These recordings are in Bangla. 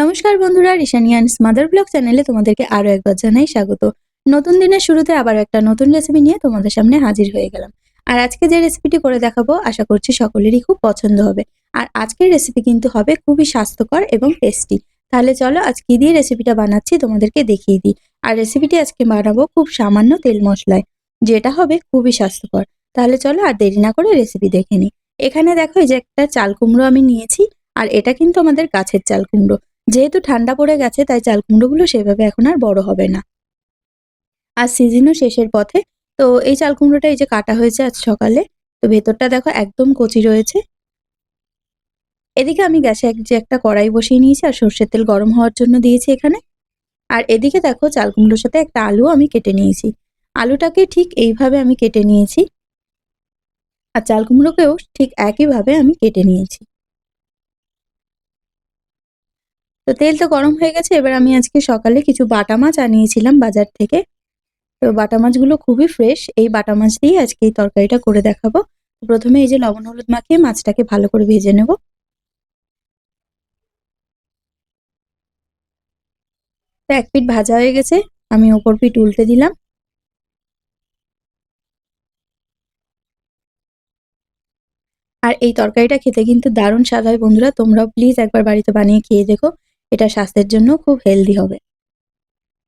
নমস্কার বন্ধুরা রিশানিয়ান্স মাদার ব্লগ চ্যানেলে তোমাদেরকে আরও একবার জানাই স্বাগত। নতুন দিনের শুরুতে আবার একটা নতুন রেসিপি নিয়ে তোমাদের সামনে হাজির হয়ে গেলাম। আর আজকে যে রেসিপিটি করে দেখাবো, আশা করছি সকলেরই খুব পছন্দ হবে। আর আজকের রেসিপি কিন্তু হবে খুবই স্বাস্থ্যকর এবং টেস্টি তাহলে চলো আজ কি দিয়ে রেসিপিটা বানাচ্ছি তোমাদেরকে দেখিয়ে দিই। আর রেসিপিটি আজকে বানাবো খুব সামান্য তেল মশলায়, যেটা হবে খুবই স্বাস্থ্যকর। তাহলে চলো আর দেরি না করে রেসিপি দেখে নিই। এখানে দেখো এই যে একটা চাল কুমড়ো আমি নিয়েছি, আর এটা কিন্তু আমাদের গাছের চাল কুমড়ো। যেহেতু ঠান্ডা পড়ে গেছে, তাই চাল কুমড়োগুলো সেভাবে এখন আর বড় হবে না। আর সিজনও শেষের পথে, তো এই চাল কুমড়োটা এই যে কাটা হয়েছে আজ সকালে, তো ভেতরটা দেখো একদম কচি রয়েছে। এদিকে আমি গ্যাসে এক যে একটা কড়াই বসিয়ে নিয়েছি, আর সর্ষের তেল গরম হওয়ার জন্য দিয়েছি এখানে। আর এদিকে দেখো চাল কুমড়োর সাথে একটা আলু আমি কেটে নিয়েছি। আলুটাকে ঠিক এইভাবে আমি কেটে নিয়েছি। আর চাল কুমড়োকেও ঠিক একইভাবে আমি কেটে নিয়েছি। তো তেল তো গরম হয়ে গেছে, এবার আমি আজকে সকালে কিছু বাটা মাছ আনিয়েছিলাম বাজার থেকে। তো বাটা মাছগুলো খুবই ফ্রেশ এই বাটা মাছ দিয়ে আজকে এই তরকারিটা করে দেখাবো। প্রথমে এই যে লবণ হলুদ মাখিয়ে মাছটাকে ভালো করে ভেজে নেব। তো এক পিঠ ভাজা হয়ে গেছে, আমি ওপর পিঠ উল্টে দিলাম। আর এই তরকারিটা খেতে কিন্তু দারুণ স্বাদ হয় বন্ধুরা, তোমরাও প্লিজ একবার বাড়িতে বানিয়ে খেয়ে দেখো। এটা স্বাস্থ্যের জন্য খুব হেলদি হবে।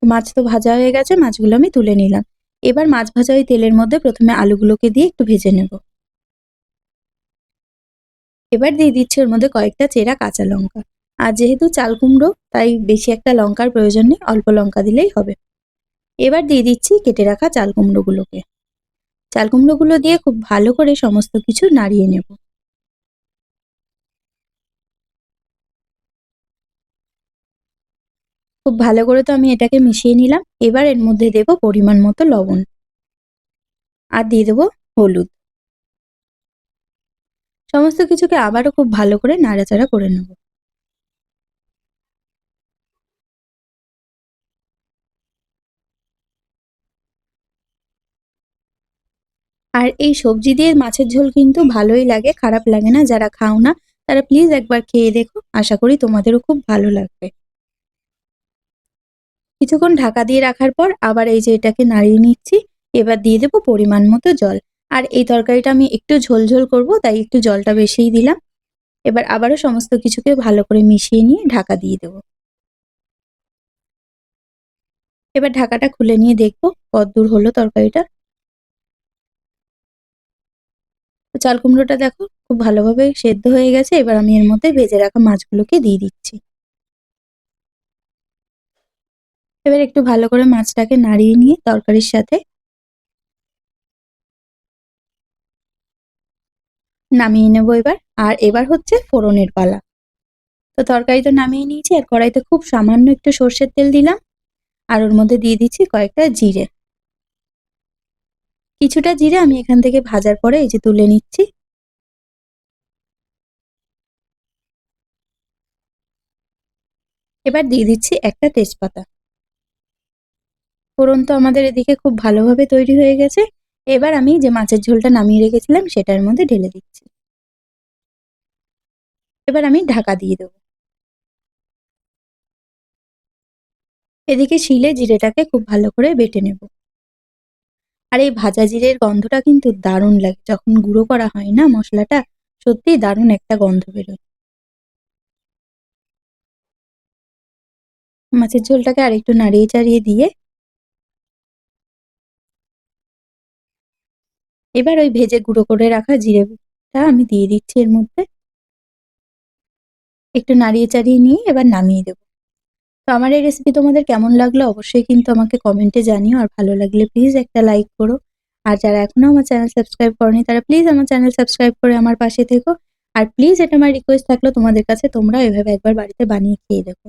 মাছ তো ভাজা হয়ে গেছে, মাছগুলো আমি তুলে নিলাম। এবার মাছ ভাজা ওই তেলের মধ্যে প্রথমে আলুগুলোকে দিয়ে একটু ভেজে নেব। এবার দিয়ে দিচ্ছি ওর মধ্যে কয়েকটা চেরা কাঁচা লঙ্কা। আর যেহেতু চাল কুমড়ো, তাই বেশি একটা লঙ্কার প্রয়োজন নেই, অল্প লঙ্কা দিলেই হবে। এবার দিয়ে দিচ্ছি কেটে রাখা চাল কুমড়োগুলোকে। চাল কুমড়োগুলো দিয়ে খুব ভালো করে সমস্ত কিছু নাড়িয়ে নেব। খুব ভালো করে তো আমি এটাকে মিশিয়ে নিলাম। এবার এর মধ্যে দেব পরিমাণ মতো লবণ। আর দিয়ে দেবো হলুদ। সমস্ত কিছুকে আবারও খুব ভালো করে নাড়াচাড়া করে নেব। আর এই সবজি দিয়ে মাছের ঝোল কিন্তু ভালোই লাগে, খারাপ লাগে না। যারা খাও না, তারা প্লিজ একবার খেয়ে দেখো। আশা করি তোমাদেরও খুব ভালো লাগবে। কিছুক্ষণ ঢাকা দিয়ে রাখার পর আবার এই যে এটাকে নাড়িয়ে নিচ্ছি, এবার দিয়ে দেবো পরিমাণ মতো জল। আর এই তরকারিটা আমি একটু ঝোল ঝোল করব, তাই একটু জলটা বেশিই দিলাম। এবার আবারও সমস্ত কিছুকে ভালো করে মিশিয়ে নিয়ে ঢাকা দিয়ে দেব। এবার ঢাকাটা খুলে নিয়ে দেখব কতদূর হলো তরকারিটা। চাল কুমড়োটা দেখো, খুব ভালোভাবে সেদ্ধ হয়ে গেছে। এবার আমি এর মধ্যে ভেজে রাখা মাছগুলোকে দিয়ে দিচ্ছি। এবার একটু ভালো করে মাছটাকে নাড়িয়ে নিয়ে তরকারির সাথে নামিয়ে নেব এবার। আর এবার হচ্ছে ফোড়নের পালা। তো তরকারি তো নামিয়ে নিয়েছি, আর কড়াইতে খুব সামান্য একটু সর্ষের তেল দিলাম। আর ওর মধ্যে দিয়ে দিচ্ছি কয়েকটা জিরে। কিছুটা জিরে আমি এখান থেকে ভাজার পরে এই যে তুলে নিচ্ছি। এবার দিয়ে দিচ্ছি একটা তেজপাতা। ফোড়ন তো আমাদের এদিকে খুব ভালোভাবে তৈরি হয়ে গেছে। এবার আমি যে মাছের ঝোলটা নামিয়ে রেখেছিলাম, সেটার মধ্যে ঢেলে দিচ্ছি। এবার আমি ঢাকা দিয়ে দেবো। এদিকে শিলে জিরেটাকে খুব ভালো করে বেটে নেব। আর এই ভাজা জিরের গন্ধটা কিন্তু দারুণ লাগে। যখন গুঁড়ো করা হয় না মশলাটা সত্যি দারুণ একটা গন্ধ বেরোয়। মাছের ঝোলটাকে আরেকটু নাড়িয়ে চাড়িয়ে দিয়ে এবার ওই ভেজে গুঁড়ো করে রাখা জিরে জিরেটা আমি দিয়ে দিচ্ছি এর মধ্যে। একটু নাড়িয়ে চাড়িয়ে নিয়ে এবার নামিয়ে দেবো। তো আমার এই রেসিপি তোমাদের কেমন লাগল অবশ্যই কিন্তু আমাকে কমেন্টে জানিও, আর ভালো লাগলে প্লিজ একটা লাইক করো। আর যারা এখনও আমার চ্যানেল সাবস্ক্রাইব করেনি, তারা প্লিজ আমার চ্যানেল সাবস্ক্রাইব করে আমার পাশে থেকো। আর প্লিজ এটা আমার রিকোয়েস্ট থাকল তোমাদের কাছে তোমরা এভাবে একবার বাড়িতে বানিয়ে খেয়ে দেখো।